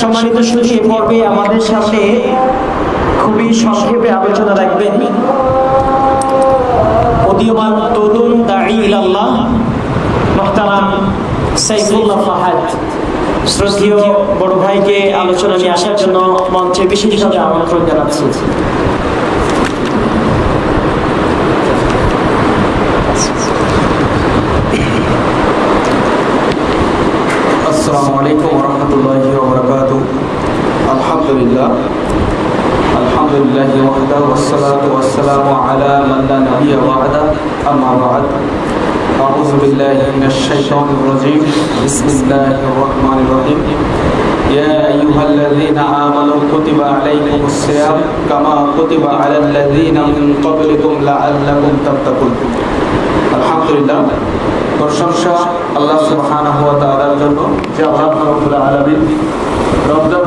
সম্মানিত সুধী এ পর্বে আমাদের সামনে খুবই সংক্ষেপে আলোচনা রাখবেন। উদীয়মান তরুণ দাঁড়ি ইলাল্লাহ, মোহতারাম সাইফুল্লাহ ফাহাদ। শ্রদ্ধীয় বড় ভাইকে আলোচনা নিয়ে আসার জন্য মঞ্চে বিশেষভাবে আমন্ত্রণ জানাচ্ছি। لله وحده والصلاة والسلام على من لا نبي بعده أما بعد أعوذ بالله من الشيطان الرجيم بسم الله الرحمن الرحيم يا أيها الذين آمنوا كتب عليكم الصيام كما كتب على الذين من قبلكم لعلكم تتقون الحمد لله প্রশংসা আল্লাহ সুবহানাহু ওয়া তাআলার জন্য যে আল্লাহ রাব্বুল আলামিন রমজান ও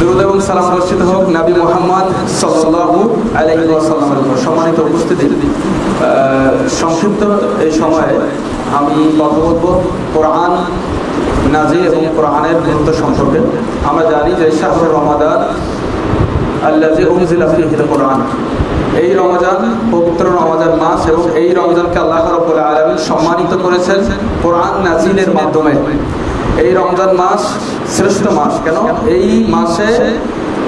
দুরুদ এবং সালাম বর্ষিত হোক নাবি মোহাম্মদ সাল্লাল্লাহু আলাইহি ওয়াসাল্লামের উপর। সম্মানিত উপস্থিতি সংক্ষিপ্ত এই সময়ে আমি কথা বলব কোরআন নাজির এবং কোরআনের গুরুত্ব সম্পর্কে। আমরা জানি যে শাহরুর রমাদান আল্লাজি উনজিলা ফিহিল কোরআন। এই রমজান পবিত্র রমজান মাস এবং এই রমজানকে আল্লাহ রাব্বুল আলামিন সম্মানিত করেছেন কোরআন নাজিলের মাধ্যমে। এই রমজান মাস শ্রেষ্ঠ মাস, কেন? এই মাসে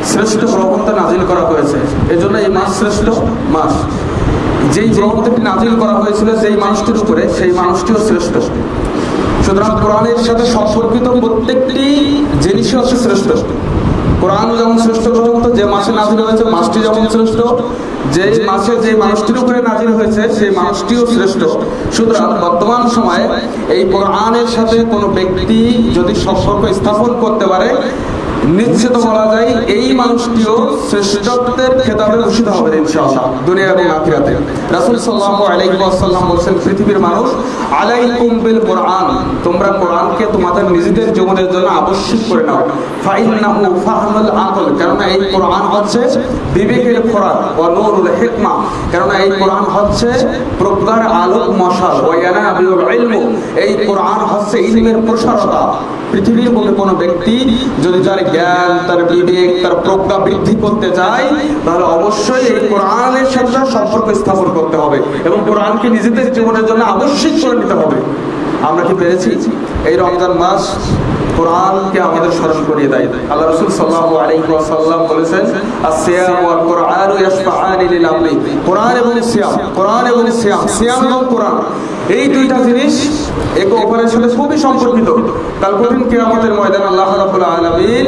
শ্রেষ্ঠ প্রবন্ধ নাজিল করা হয়েছে। এজন্য এই মাস শ্রেষ্ঠ মাস। যেই প্রবন্ধটি নাজিল করা হয়েছিল সেই মানুষটির উপরে, সেই মানুষটিও শ্রেষ্ঠ। সুতরাং কোরআনের সাথে সম্পর্কিত প্রত্যেকটি জিনিসই হচ্ছে শ্রেষ্ঠ। কোরআন যেমন শ্রেষ্ঠ গ্রন্থ, যে মাসে নাজিল হয়েছে, মাসটি যেমন শ্রেষ্ঠ যে মাসে যে মানুষটির উপরে নাজির হয়েছে, সেই মানুষটিও শ্রেষ্ঠ। সুতরাং বর্তমান সময়ে এই কোরআনের সাথে কোনো ব্যক্তি যদি সম্পর্ক স্থাপন করতে পারে, নিশ্চিত বলা যায় মানুষটিও শ্রেষ্ঠত্বের খেতাবে ভূষিত ইনশাআল্লাহ, দুনিয়া এবং আখিরাতে। রাসূল সাল্লাল্লাহু আলাইহি ওয়াসাল্লাম পৃথিবীর মানুষ, আলাইকুম বিল কোরআন, তোমরা কোরআনকে তোমাদের নিজেদের জীবনের জন্য আবশ্যক করে নাও। ফাইন্নাহু ফাহমুল আকল কারণ এই কোরআন হচ্ছে বিবেকের খোরাক, ওয়া নূরুল হিকমা। কারণ এই কোরআন হচ্ছে প্রজ্ঞার আলোক মশাল, ওয়া ইয়ানাবিউল ইলমু। এই কোরআন হচ্ছে ইলমের প্রসারতা। পৃথিবীর মধ্যে কোনো ব্যক্তি যদি তার জ্ঞান, তার বিবেক, তার প্রজ্ঞা বৃদ্ধি করতে চায় তাহলে অবশ্যই এই কোরআনের সাথে সম্পর্ক স্থাপন করতে হবে এবং কোরআনকে নিজেদের জীবনের জন্য আবশ্যক করে নিতে হবে। আমরা কি পেরেছি? এই রমজান মাস কোরআনকে আমাদের স্মরণ করিয়ে দেয়। আল্লাহ রাসূল সাল্লাল্লাহু আলাইহি ওয়াসাল্লাম বলেছেন কোরআন এবং সিয়াম, কোরআন এবং সিয়াম সিয়াম এবং কোরআন, এই দুইটা জিনিস এক অপরের সাথে খুবই সম্পর্কিত। কাল কঠিন কিয়ামতের ময়দান আল্লাহ রাব্বুল আলামিন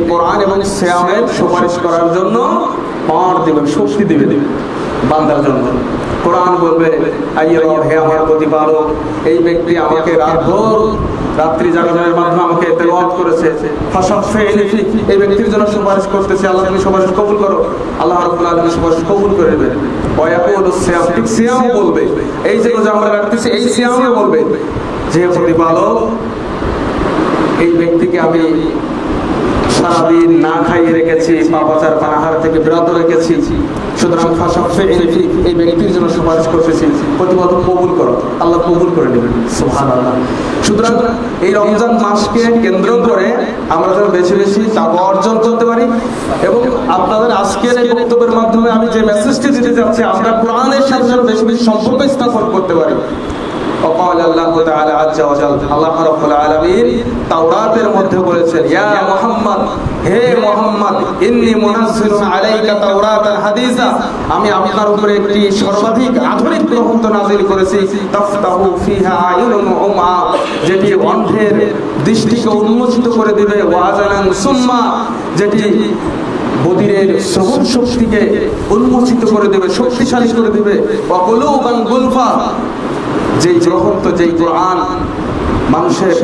এই কোরআন এবং সিয়ামের সুপারিশ করার জন্য পাওয়ার দিবেন, শক্তি দিবে দিবে বান্দার জন্য। কোরআন বলবে হে আমার প্রতিপালক, এই ব্যক্তি আমাকে রাত্রি জাগরণের মাধ্যমে আমাকে তেলাওয়াত করেছে। এই ব্যক্তির জন্য সুপারিশ করতেছে। আল্লাহ তুমি সুপারিশ কবুল করো। আল্লাহ রাব্বুল আলামিন সুপারিশ কবুল করে নেবেন। ওয়ায়াকুলু সিয়াম, ঠিক সিয়াম বলবে। এই যে রোজা আমরা রাখতেছি, এই বলবে। যে প্রতিপালক, এই ব্যক্তিকে আমি সারাদিন না খাইয়ে রেখেছি পাপাচার পানাহার থেকে বিরত রেখেছি। সুতরাং এই ব্যক্তির জন্য সুপারিশ করতেছি। প্রতিপদ কবুল করো। আল্লাহ কবুল করে নেবেন। সুতরাং এই রমজান মাসকে কেন্দ্র করে আমরা যেন বেশি বেশি তাকওয়া অর্জন করতে পারি এবং আপনাদের আজকের এই বক্তব্যের মাধ্যমে আমি যে মেসেজটি দিতে চাচ্ছি, আমরা কোরআনের সাথে যেন বেশি বেশি সম্পর্ক স্থাপন করতে পারি। وقال الله تعالى عز وجل আল্লাহ রাব্বুল আলামিন তাওরাতের মধ্যে বলেছেন ইয়া মুহাম্মদ হে মুহাম্মদ ইন্নী মুনাজ্জিলুন আলাইকা তাওরাতান হাদিসা আমি আপনার উপরে একটি সর্বাধিক আধুনিক গ্রন্থ নাযিল করেছি তাফতাহু ফিহা আয়ুনুন উমা যেটি অন্ধের দৃষ্টিকে উন্মোচিত করে দিবে ওয়াজানান সুম্মা যেটি বদিরের শ্রবণ শক্তিকে উন্মোচিত করে দেবে শক্তিশালী করে দেবে অকলুবান গুলফা যেই তো যেই কোরআন মানুষের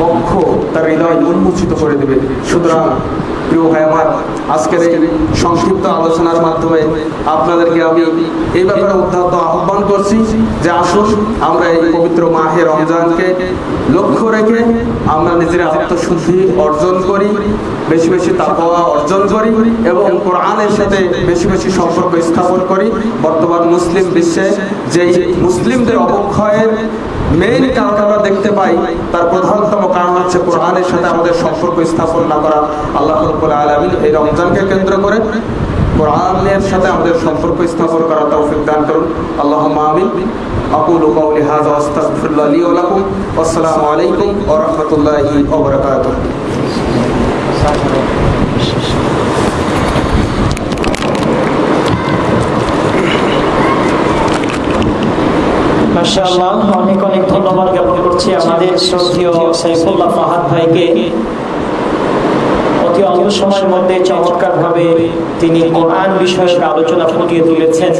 বক্ষ তার হৃদয় উন্মোচিত করে দেবে। সুতরাং, প্রিয় ভাই আমার, আজকের এই সংক্ষিপ্ত আলোচনার মাধ্যমে আপনাদেরকে আমি এই ব্যাপারে উদ্ধান্ত আহ্বান করছি যে আসুন, আমরা এই পবিত্র মাহে রমজানকে লক্ষ্য রেখে আমরা নিজের আত্মশুদ্ধি অর্জন করি, বেশি বেশি তাকওয়া অর্জন করি এবং কোরআনের সাথে বেশি বেশি সম্পর্ক স্থাপন করি। বর্তমান মুসলিম বিশ্বে যেই মুসলিমদের অবক্ষয়ের মেইন কারণ আমরা দেখতে পাই তার প্রধানতম কারণ হচ্ছে কোরআনের সাথে আমাদের সম্পর্ক স্থাপন না করা আল্লাহ রব্বুল আলামিন এই রমজানকে কেন্দ্র করে কোরআনের সাথে আমাদের সম্পর্ক স্থাপন করা তৌফিক দান করুন আল্লাহুম্মা আমিন أقول قولي هذا وأستغفر الله لي ولكم والسلام عليكم ورحمة الله وبركاته মাশাআল্লাহ অনেক অনেক ধন্যবাদ জ্ঞাপন করছি আমাদের শ্রদ্ধেয় সাইফুল্লাহ ফাহাদ ভাইকে। অতি অল্প সময়ের মধ্যে চমৎকার ভাবে তিনি কোরআন বিষয়ক আলোচনা ফুটিয়ে তুলেছেন।